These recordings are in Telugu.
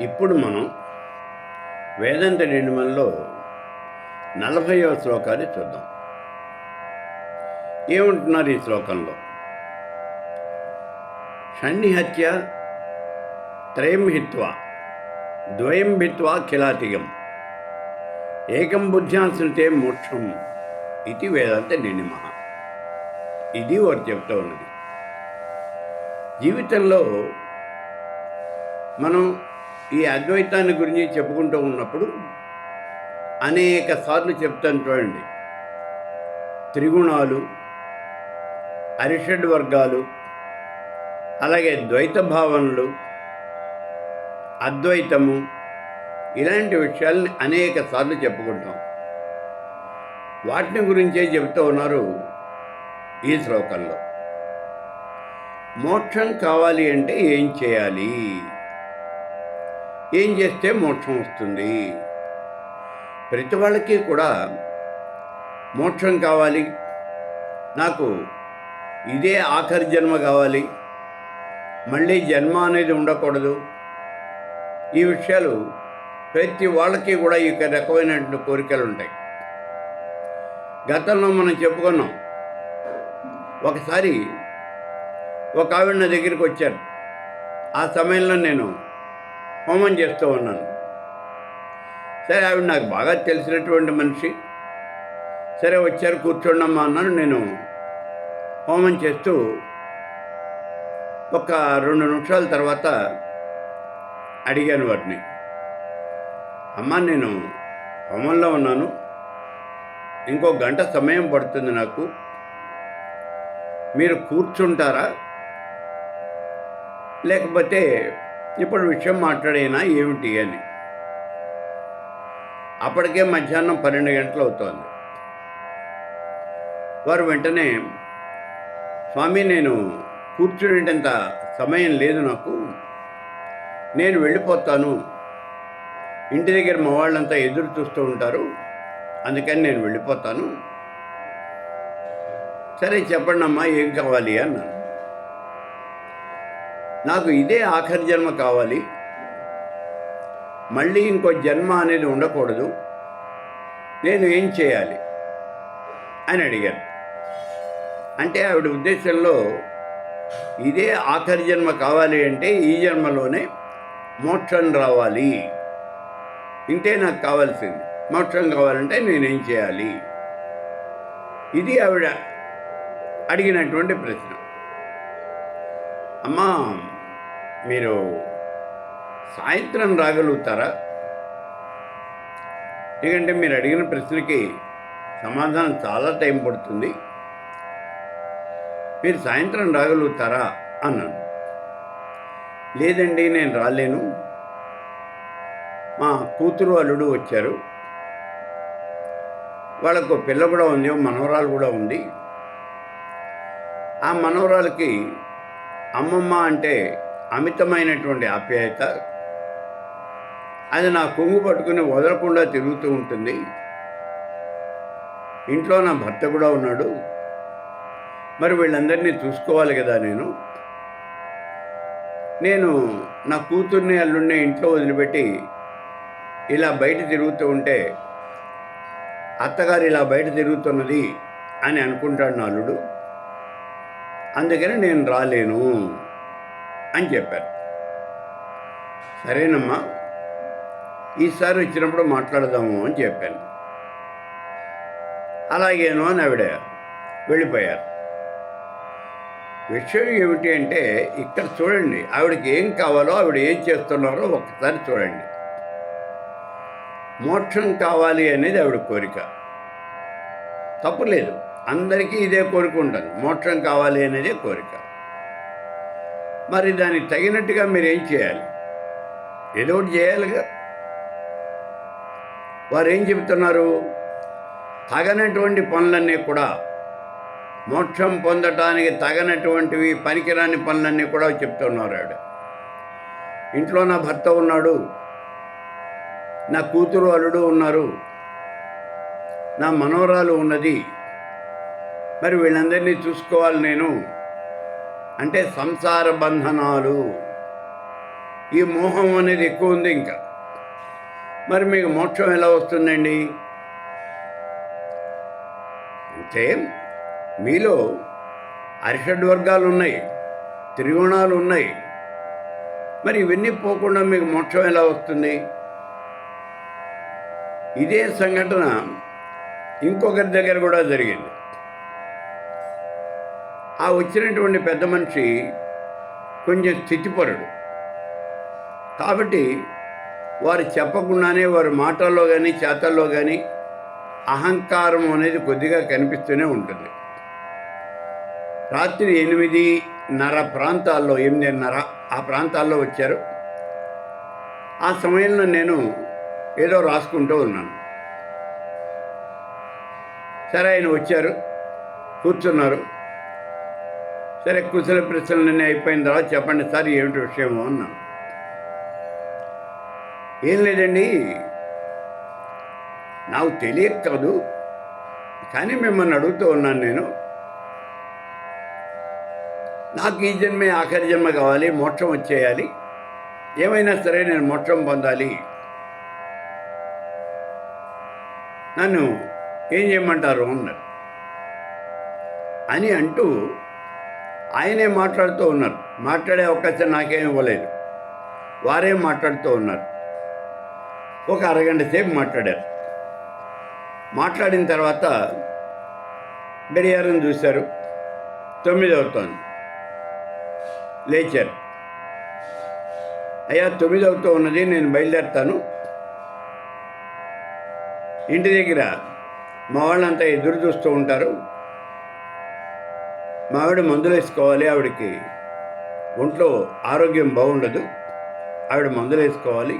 ఇప్పుడు మనం వేదాంత నిర్మల్లో నలభైవ శ్లోకాన్ని చూద్దాం. ఏమంటున్నారు ఈ శ్లోకంలో? షణ్ణిహత్య త్రయం హిత్వా ద్వయం భిత్వా కిలాతిగం ఏకం బుద్ధ్యాశ్రితే మోక్షం ఇది వేదాంత నిర్ణిమ ఇది వారు చెప్తూ ఉన్నది. జీవితంలో మనం ఈ అద్వైతాన్ని గురించి చెప్పుకుంటూ ఉన్నప్పుడు అనేక సార్లు చెప్తాను చూడండి. త్రిగుణాలు అరిషడ్ వర్గాలు అలాగే ద్వైత భావనలు అద్వైతము ఇలాంటి విషయాల్ని అనేక సార్లు చెప్పుకుంటాం. వాటిని గురించే చెబుతూ ఉన్నారు ఈ శ్లోకంలో. మోక్షం కావాలి అంటే ఏం చేయాలి? ఏం చేస్తే మోక్షం వస్తుంది? ప్రతి వాళ్ళకి కూడా మోక్షం కావాలి. నాకు ఇదే ఆఖరి జన్మ కావాలి. మళ్ళీ జన్మ అనేది ఉండకూడదు. ఈ విషయాలు ప్రతి వాళ్ళకి కూడా ఈ రకమైనటువంటి కోరికలు ఉంటాయి. గతంలో మనం చెప్పుకున్నాం. ఒకసారి ఒక ఆవిడ నా దగ్గరికి వచ్చారు. ఆ సమయంలో నేను హోమం చేస్తూ ఉన్నాను. సరే ఆవిడ నాకు బాగా తెలిసినటువంటి మనిషి. సరే వచ్చారు కూర్చోండమ్మా అన్నాను. నేను హోమం చేస్తూ ఒక రెండు నిమిషాల తర్వాత అడిగాను వాటిని అమ్మ నేను హోమంలో ఉన్నాను. ఇంకో గంట సమయం పడుతుంది నాకు. మీరు కూర్చుంటారా? లేకపోతే ఇప్పుడు విషయం మాట్లాడైనా ఏమిటి అని. అప్పటికే మధ్యాహ్నం పన్నెండు గంటలు అవుతోంది వారు వెంటనే స్వామి నేను కూర్చునేటంత సమయం లేదు నాకు. నేను వెళ్ళిపోతాను. ఇంటి దగ్గర మా వాళ్ళంతా ఎదురు చూస్తూ ఉంటారు. అందుకని నేను వెళ్ళిపోతాను. సరే చెప్పండి అమ్మా ఏం కావాలి? అన్నాను. నాకు ఇదే ఆఖరి జన్మ కావాలి. మళ్ళీ ఇంకో జన్మ అనేది ఉండకూడదు. నేను ఏం చేయాలి? అని అడిగాను. అంటే ఆవిడ ఉద్దేశంలో ఇదే ఆఖరి జన్మ కావాలి అంటే ఈ జన్మలోనే మోక్షం రావాలి. ఇంతే నాకు కావాల్సింది. మోక్షం కావాలంటే నేనేం చేయాలి? ఇది ఆవిడ అడిగినటువంటి ప్రశ్న. అమ్మా మీరు సాయంత్రం రాగలుగుతారా? ఎందుకంటే మీరు అడిగిన ప్రశ్నకి సమాధానం చాలా టైం పడుతుంది. మీరు సాయంత్రం రాగలుగుతారా? అన్నాను. లేదండి నేను రాలేను. మా కూతురు అల్లుడు వచ్చారు. వాళ్ళకు పిల్ల కూడా ఉంది మనవరాలు కూడా ఉంది. ఆ మనవరాలకి అమ్మమ్మ అంటే అమితమైనటువంటి ఆప్యాయత. అది నా కొంగు పట్టుకుని వదలకుండా తిరుగుతూ ఉంటుంది. ఇంట్లో నా భర్త కూడా ఉన్నాడు. మరి వీళ్ళందరినీ చూసుకోవాలి కదా నేను. నేను నా కూతుర్ని అల్లుడిని ఇంట్లో వదిలిపెట్టి ఇలా బయట తిరుగుతూ ఉంటే అత్తగారు ఇలా బయట తిరుగుతున్నది అని అనుకుంటాడు నా అల్లుడు. అందుకని నేను రాలేను. అని చెప్పారు. సరేనమ్మా ఈసారి వచ్చినప్పుడు మాట్లాడదాము అని చెప్పాను. అలాగేనో అని ఆవిడ వెళ్ళిపోయారు. విషయం ఏమిటి అంటే ఇక్కడ చూడండి ఆవిడకి ఏం కావాలో ఆవిడ ఏం చేస్తున్నారో ఒక్కసారి చూడండి. మోక్షం కావాలి అనేది ఆవిడ కోరిక. తప్పులేదు. అందరికీ ఇదే కోరిక ఉంటుంది. మోక్షం కావాలి అనేదే కోరిక. మరి దానికి తగినట్టుగా మీరు ఏం చేయాలి? ఏదో ఒకటి చేయాలిగా వారు ఏం చెబుతున్నారు? తగనటువంటి పనులన్నీ కూడా మోక్షం పొందటానికి తగనటువంటివి పనికిరాని పనులన్నీ కూడా చెప్తున్నారు ఆవిడ. ఇంట్లో నా భర్త ఉన్నాడు నా కూతురు అల్లుడు ఉన్నారు నా మనోరాలు ఉన్నది. మరి వీళ్ళందరినీ చూసుకోవాలి నేను. అంటే సంసార బంధనాలు. ఈ మోహం అనేది ఎక్కువ ఉంది ఇంకా. మరి మీకు మోక్షం ఎలా వస్తుందండి? అంటే మీలో అరిషడ్ వర్గాలు ఉన్నాయి త్రిగుణాలు ఉన్నాయి. మరి ఇవన్నీ పోకుండా మీకు మోక్షం ఎలా వస్తుంది? ఇదే సంఘటన ఇంకొకరి దగ్గర కూడా జరిగింది. ఆ వచ్చినటువంటి పెద్ద మనిషి కొంచెం స్థితిపరుడు. కాబట్టి వారు చెప్పకుండానే వారి మాటల్లో కానీ చేతల్లో కానీ అహంకారం అనేది కొద్దిగా కనిపిస్తూనే ఉంటుంది. రాత్రి ఎనిమిదిన్నర ప్రాంతాల్లో ఎనిమిదిన్నర ఆ ప్రాంతాల్లో వచ్చారు. ఆ సమయంలో నేను ఏదో రాసుకుంటూ ఉన్నాను. సరే ఆయన వచ్చారు కూర్చున్నారు. సరే కుశల ప్రశ్నలన్నీ అయిపోయిన తర్వాత చెప్పండి సార్ ఏమిటి విషయము అన్నా. ఏం లేదండి. నాకు తెలియక కాదు కానీ మిమ్మల్ని అడుగుతూ ఉన్నాను నేను. నాకు ఈ జన్మే ఆఖరి జన్మ కావాలి మోక్షం వచ్చేయాలి. ఏమైనా సరే నేను మోక్షం పొందాలి. నన్ను ఏం చేయమంటారు అన్నారు. అని అంటూ ఆయనే మాట్లాడుతూ ఉన్నారు. మాట్లాడే అవకాశం నాకేం ఇవ్వలేదు. వారే మాట్లాడుతూ ఉన్నారు. ఒక అరగంట సేపు మాట్లాడారు. మాట్లాడిన తర్వాత గడియారం చూశారు. తొమ్మిది అవుతోంది. లేచారు. అయ్యా తొమ్మిది అవుతూ ఉన్నది నేను బయలుదేరుతాను. ఇంటి దగ్గర మా వాళ్ళంతా ఎదురు చూస్తూ ఉంటారు. మా ఆవిడ మందులు వేసుకోవాలి ఆవిడకి. ఒంట్లో ఆరోగ్యం బాగుండదు ఆవిడ మందులు వేసుకోవాలి.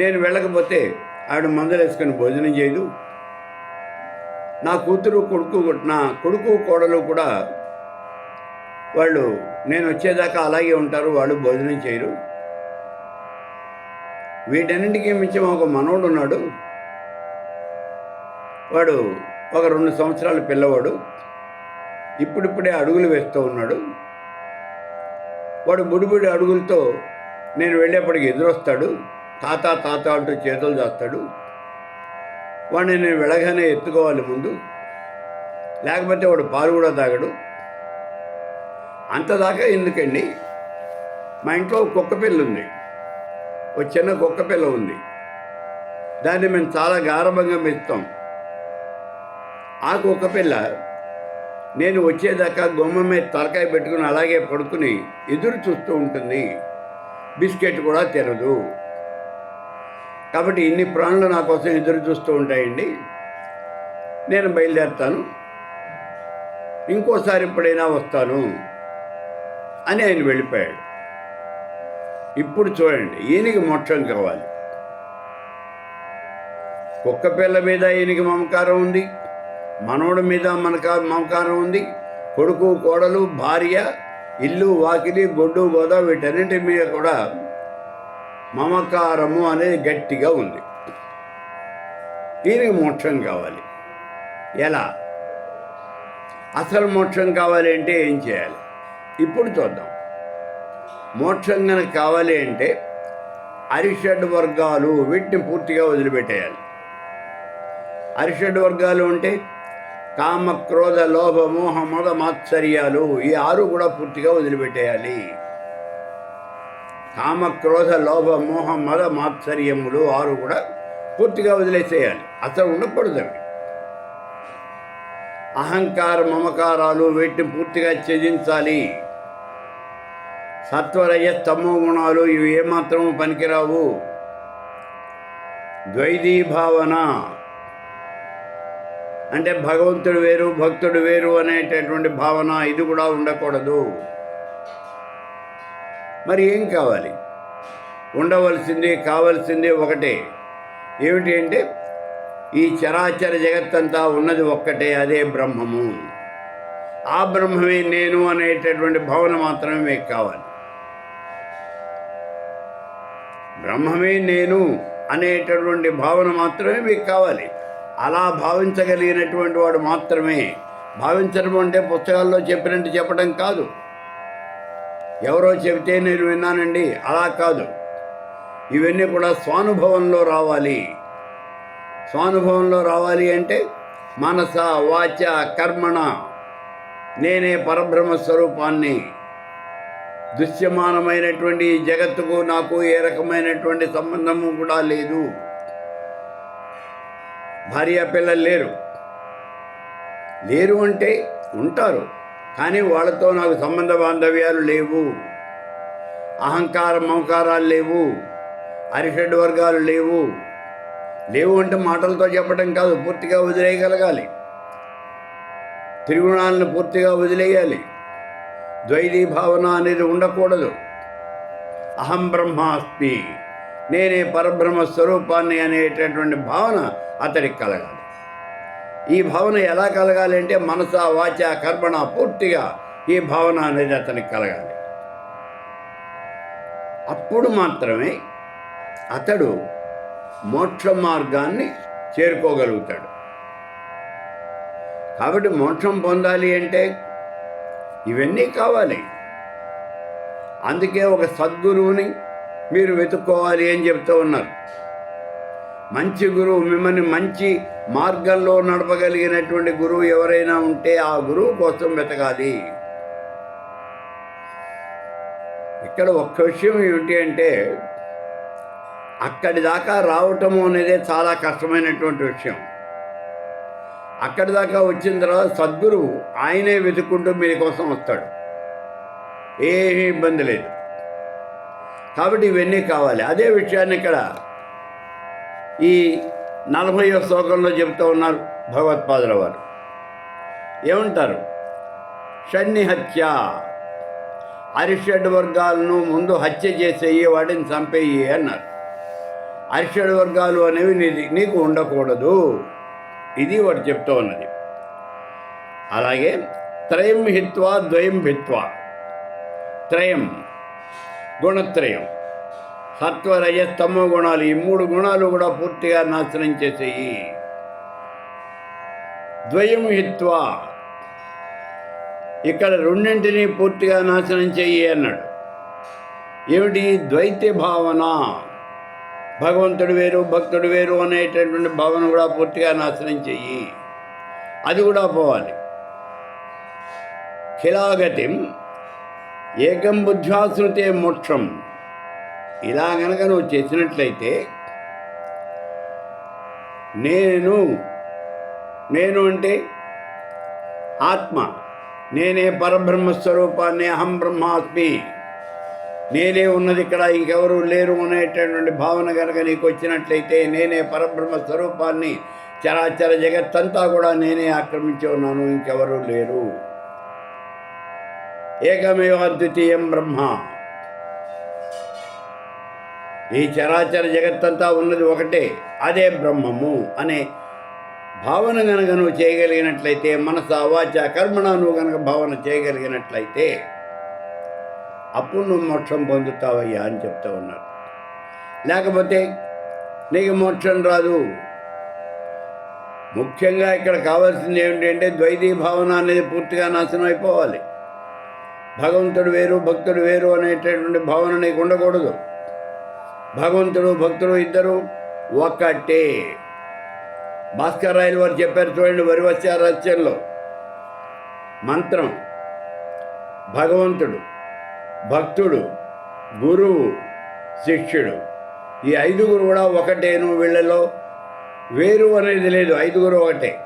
నేను వెళ్ళకపోతే ఆవిడ మందులు వేసుకొని భోజనం చేయదు. నా కూతురు కొడుకు నా కొడుకు కోడలు కూడా వాళ్ళు నేను వచ్చేదాకా అలాగే ఉంటారు వాళ్ళు భోజనం చేయరు. వీటన్నింటికీ మించి ఒక మనవడు ఉన్నాడు. వాడు ఒక రెండు సంవత్సరాల పిల్లవాడు. ఇప్పుడిప్పుడే అడుగులు వేస్తూ ఉన్నాడు. వాడు బుడిబుడి అడుగులతో నేను వెళ్ళేప్పటికి ఎదురొస్తాడు. తాత తాత అంటూ చేతులు చేస్తాడు వాడిని నేను వెళ్ళగానే ఎత్తుకోవాలి ముందు. లేకపోతే వాడు పాలు కూడా తాగడు. అంతదాకా ఎందుకండి? మా ఇంట్లో కుక్క పిల్ల ఉంది. ఒక చిన్న కుక్క పిల్ల ఉంది. దాన్ని మేము చాలా గారభంగా పెంచుతాం ఆ కుక్క పిల్ల నేను వచ్చేదాకా గుమ్మ మీద తలకాయ పెట్టుకుని అలాగే పడుకుని ఎదురు చూస్తూ ఉంటుంది. బిస్కెట్ కూడా తినదు. కాబట్టి ఇన్ని ప్రాణులు నా కోసం ఎదురు చూస్తూ ఉంటాయండి. నేను బయలుదేరుతాను. ఇంకోసారి ఎప్పుడైనా వస్తాను అని ఆయన వెళ్ళిపోయాడు. ఇప్పుడు చూడండి ఈయనకి మోక్షం కావాలి. కుక్క పిల్ల మీద ఈయనకి మమకారం ఉంది. మనోడి మీద మనక మమకారం ఉంది. కొడుకు కోడలు భార్య ఇల్లు వాకిలి గొడ్డు గోద వీటన్నింటి మీద కూడా మమకారము అనేది గట్టిగా ఉంది. దీనికి మోక్షం కావాలి. ఎలా? అసలు మోక్షం కావాలి అంటే ఏం చేయాలి? ఇప్పుడు చూద్దాం. మోక్షం కనుక కావాలి అంటే అరిషడ్ వర్గాలు వీటిని పూర్తిగా వదిలిపెట్టేయాలి. అరిషడ్ వర్గాలు అంటే కామ క్రోధ లోభ మోహ మద మాత్సర్యాలు ఈ ఆరు కూడా పూర్తిగా వదిలిపెట్టేయాలి. కామ క్రోధ లోభ మోహ మద మాత్సర్యములు ఆరు కూడా పూర్తిగా వదిలేసేయాలి. అసలు ఉండకూడదు అవి అహంకార మమకారాలు వీటిని పూర్తిగా త్యజించాలి. సత్వరయ తమో గుణాలు ఇవి ఏమాత్రం పనికిరావు. ద్వైదీ భావన అంటే భగవంతుడు వేరు భక్తుడు వేరు అనేటటువంటి భావన ఇది కూడా ఉండకూడదు. మరి ఏం కావాలి? ఉండవలసింది కావలసింది ఒకటే. ఏమిటి అంటే ఈ చరాచర జగత్తంతా ఉన్నది ఒక్కటే అదే బ్రహ్మము. ఆ బ్రహ్మమే నేను అనేటటువంటి భావన మాత్రమే మీకు కావాలి. బ్రహ్మమే నేను అనేటటువంటి భావన మాత్రమే మీకు కావాలి. అలా భావించగలిగినటువంటి వాడు మాత్రమే. భావించడం అంటే పుస్తకాల్లో చెప్పినట్టు చెప్పడం కాదు. ఎవరో చెబితే నేను విన్నానండి అలా కాదు. ఇవన్నీ కూడా స్వానుభవంలో రావాలి. స్వానుభవంలో రావాలి అంటే మనస వాచ కర్మణ నేనే పరబ్రహ్మ స్వరూపాన్ని. దృశ్యమానమైనటువంటి జగత్తుకు నాకు ఏ రకమైనటువంటి సంబంధము కూడా లేదు. భార్య పిల్లలు లేరు. లేరు అంటే ఉంటారు కానీ వాళ్ళతో నాకు సంబంధ బాంధవ్యాలు లేవు. అహంకార మమకారాలు లేవు. అరిషడ్ వర్గాలు లేవు. లేవు అంటే మాటలతో చెప్పడం కాదు పూర్తిగా వదిలేయగలగాలి. త్రిగుణాలను పూర్తిగా వదిలేయాలి. ద్వైతీ భావన అనేది ఉండకూడదు. అహం బ్రహ్మాస్మి. నేనే పరబ్రహ్మ స్వరూపాన్ని అనేటటువంటి భావన అతడికి కలగాలి. ఈ భావన ఎలా కలగాలి అంటే మనస వాచ కర్మణ పూర్తిగా ఈ భావన అనేది అతనికి కలగాలి. అప్పుడు మాత్రమే అతడు మోక్ష మార్గాన్ని చేరుకోగలుగుతాడు. కాబట్టి మోక్షం పొందాలి అంటే ఇవన్నీ కావాలి. అందుకే ఒక సద్గురువుని మీరు వెతుక్కోవాలి అని చెప్తూ ఉన్నారు. మంచి గురువు మిమ్మల్ని మంచి మార్గంలో నడపగలిగినటువంటి గురువు ఎవరైనా ఉంటే ఆ గురువు కోసం వెతకాలి. ఇక్కడ ఒక్క విషయం ఏమిటి అంటే అక్కడి దాకా రావటము అనేది చాలా కష్టమైనటువంటి విషయం. అక్కడి దాకా వచ్చిన తర్వాత సద్గురువు ఆయనే వెతుక్కుంటూ మీ కోసం వస్తాడు. ఏమీ ఇబ్బంది లేదు. కాబట్టి ఇవన్నీ కావాలి. అదే విషయాన్ని ఇక్కడ ఈ నలభైవ శ్లోకంలో చెబుతూ ఉన్నారు భగవత్పాదుల వారు. ఏమంటారు? షణ్ణి హత్య అరిషడ్ వర్గాలను ముందు హత్య చేసేయి వాటిని చంపేయి అన్నారు. అరిషడ్ వర్గాలు అనేవి నీది నీకు ఉండకూడదు. ఇది వాడు చెప్తూ ఉన్నది. అలాగే త్రయం హిత్వా ద్వయం హిత్వా త్రయం గుణత్రయం. సత్వ రజస్తమో గుణాలు ఈ మూడు గుణాలు కూడా పూర్తిగా నాశనం చేసేయి. ద్వయం హిత్వా. ఇక్కడ రెండింటినీ పూర్తిగా నాశనం చెయ్యి అన్నాడు. ఏమిటి? ద్వైత భావన. భగవంతుడు వేరు భక్తుడు వేరు అనేటటువంటి భావన కూడా పూర్తిగా నాశనం చెయ్యి అది కూడా పోవాలి. ఖిలాగతిం. ఏకం బుద్ధ్యాశ్రుతే మోక్షం. ఇలా గనక నువ్వు చేసినట్లయితే నేను నేను అంటే ఆత్మ. నేనే పరబ్రహ్మ స్వరూపాన్ని అహం బ్రహ్మాస్మి. నేనే ఉన్నది ఇక్కడ ఇంకెవరు లేరు అనేటటువంటి భావన కనుక నీకు వచ్చినట్లయితే నేనే పరబ్రహ్మ స్వరూపాన్ని చరాచర జగత్తంతా కూడా నేనే ఆక్రమించి ఉన్నాను ఇంకెవరు లేరు. ఏకమేవ అద్వితీయం బ్రహ్మ. ఈ చరాచర జగత్తంతా ఉన్నది ఒకటే అదే బ్రహ్మము అనే భావన గనక నువ్వు చేయగలిగినట్లయితే మనస అవాచ కర్మణ నువ్వు గనక భావన చేయగలిగినట్లయితే అప్పుడు నువ్వు మోక్షం పొందుతావయ్యా అని చెప్తా ఉన్నారు లేకపోతే నీకు మోక్షం రాదు. ముఖ్యంగా ఇక్కడ కావాల్సింది ఏమిటంటే ద్వైతీ భావన అనేది పూర్తిగా నాశనం అయిపోవాలి. భగవంతుడు వేరు భక్తుడు వేరు అనేటటువంటి భావన నీకు ఉండకూడదు. భగవంతుడు భక్తుడు ఇద్దరు ఒక్కటే భాస్కర్ రాయలు వారు చెప్పారు చూడండి వరివస్య రచనలో మంత్రం. భగవంతుడు భక్తుడు గురువు శిష్యుడు. ఈ ఐదుగురు కూడా ఒకటేను వీళ్ళలో. వేరు అనేది లేదు ఐదుగురు ఒకటే.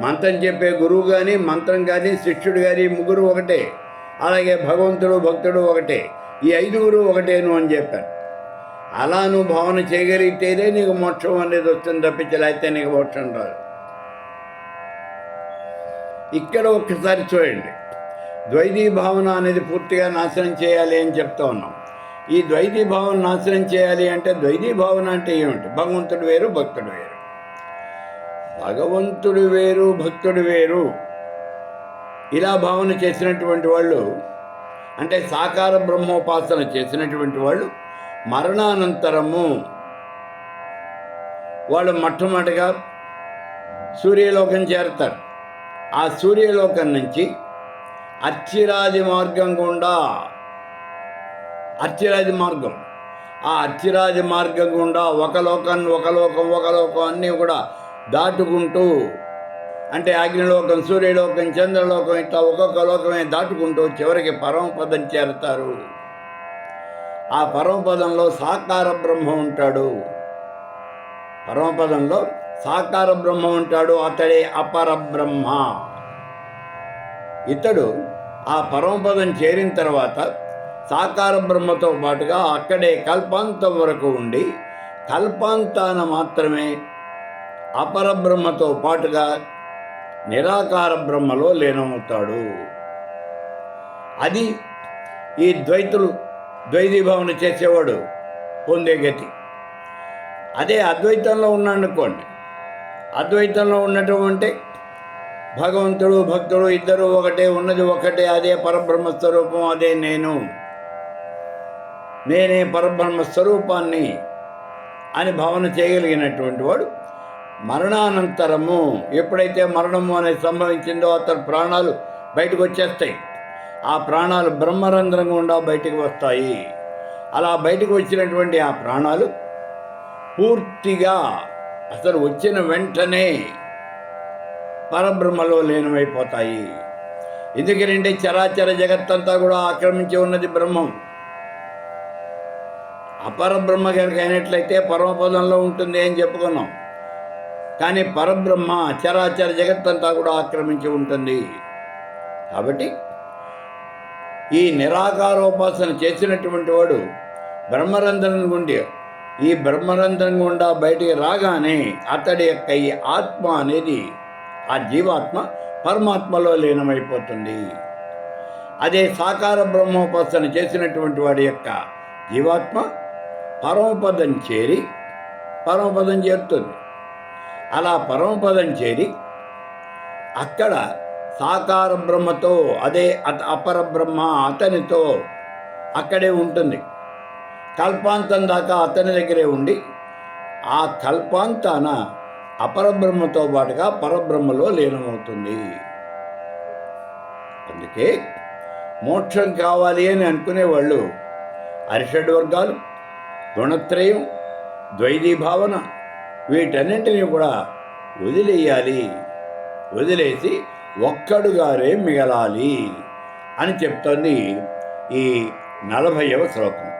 మంత్రం చెప్పే గురువు కానీ మంత్రం కానీ శిష్యుడు కానీ ముగ్గురు ఒకటే. అలాగే భగవంతుడు భక్తుడు ఒకటే. ఈ ఐదుగురు ఒకటేను అని చెప్పారు అలా నువ్వు భావన చేయగలిగితేనే నీకు మోక్షం అనేది వస్తుంది తప్పించలేకపోతే నీకు మోక్షం రాదు. ఇక్కడ ఒక్కసారి చూడండి. ద్వైతీ భావన అనేది పూర్తిగా నాశనం చేయాలి అని చెప్తా ఉన్నాం. ఈ ద్వైతీ భావన నాశనం చేయాలి అంటే ద్వైతీ భావన అంటే ఏమిటి? భగవంతుడు వేరు భక్తుడు వేరు. భగవంతుడు వేరు భక్తుడు వేరు. ఇలా భావన చేసినటువంటి వాళ్ళు అంటే సాకార బ్రహ్మోపాసన చేసినటువంటి వాళ్ళు మరణానంతరము వాళ్ళు మొట్టమొదటిగా సూర్యలోకం చేరతారు. ఆ సూర్యలోకం నుంచి అచ్చిరాది మార్గం గుండా అచ్చిరాది మార్గం. ఆ అచ్చిరాది మార్గం గుండా ఒక లోకం ఒక లోకం ఒక లోకం అన్నీ కూడా దాటుకుంటూ అంటే అగ్నిలోకం సూర్యలోకం చంద్రలోకం ఇట్లా ఒక్కొక్క లోకమే దాటుకుంటూ చివరికి పరమపదం చేరుతారు. ఆ పరమపదంలో సాకార బ్రహ్మ ఉంటాడు. పరమపదంలో సాకార బ్రహ్మ ఉంటాడు అతడే అపర బ్రహ్మ. ఇతడు ఆ పరమపదం చేరిన తర్వాత సాకార బ్రహ్మతో పాటుగా అక్కడే కల్పాంతం వరకు ఉండి కల్పాంతాన మాత్రమే అపరబ్రహ్మతో పాటుగా నిరాకార బ్రహ్మలో లీనమవుతాడు. అది ఈ ద్వైతులు ద్వైతీభావన చేసేవాడు పొందే గతి. అదే అద్వైతంలో ఉన్నాడనుకోండి. అద్వైతంలో ఉండటం అంటే భగవంతుడు భక్తుడు ఇద్దరు ఒకటే ఉన్నది ఒకటే అదే పరబ్రహ్మ స్వరూపం అదే నేను. నేనే పరబ్రహ్మ స్వరూపాన్ని అని భావన చేయగలిగినటువంటి వాడు మరణానంతరము ఎప్పుడైతే మరణము అనేది సంభవించిందో అతని ప్రాణాలు బయటకు వచ్చేస్తాయి. ఆ ప్రాణాలు బ్రహ్మరంధ్రం గుండా బయటకు వస్తాయి. అలా బయటకు వచ్చినటువంటి ఆ ప్రాణాలు పూర్తిగా అసలు వచ్చిన వెంటనే పరబ్రహ్మలో లీనమైపోతాయి. ఎందుకంటే చరాచర జగత్తంతా కూడా ఆక్రమించి ఉన్నది బ్రహ్మం. అపరబ్రహ్మ కనుక అయినట్లయితే పరమపదంలో ఉంటుంది అని చెప్పుకున్నాం. కానీ పరబ్రహ్మ చరాచర జగత్తంతా కూడా ఆక్రమించి ఉంటుంది. కాబట్టి ఈ నిరాకారోపాసన చేసినటువంటి వాడు బ్రహ్మరంధ్రం గుండి ఈ బ్రహ్మరంధ్రం గుండా బయటికి రాగానే అతడి యొక్క ఈ ఆత్మ అనేది ఆ జీవాత్మ పరమాత్మలో లీనమైపోతుంది. అదే సాకార బ్రహ్మోపాసన చేసినటువంటి వాడి యొక్క జీవాత్మ పరమపదం చేరి పరమపదం చేరుతుంది. అలా పరమపదం చేరి అక్కడ సాకార బ్రహ్మతో అదే అత అపర బ్రహ్మ అతనితో అక్కడే ఉంటుంది. కల్పాంతం దాకా అతని దగ్గరే ఉండి ఆ కల్పాంతాన అపరబ్రహ్మతో పాటుగా పరబ్రహ్మలో లీనమవుతుంది. అందుకే మోక్షం కావాలి అని అనుకునేవాళ్ళు అరిషడ్ వర్గాలు గుణత్రయం ద్వైతీ భావన వీటన్నింటినీ కూడా వదిలేయాలి. వదిలేసి ఒక్కడుగారే మిగలాలి అని చెప్తోంది ఈ నలభైవ శ్లోకం.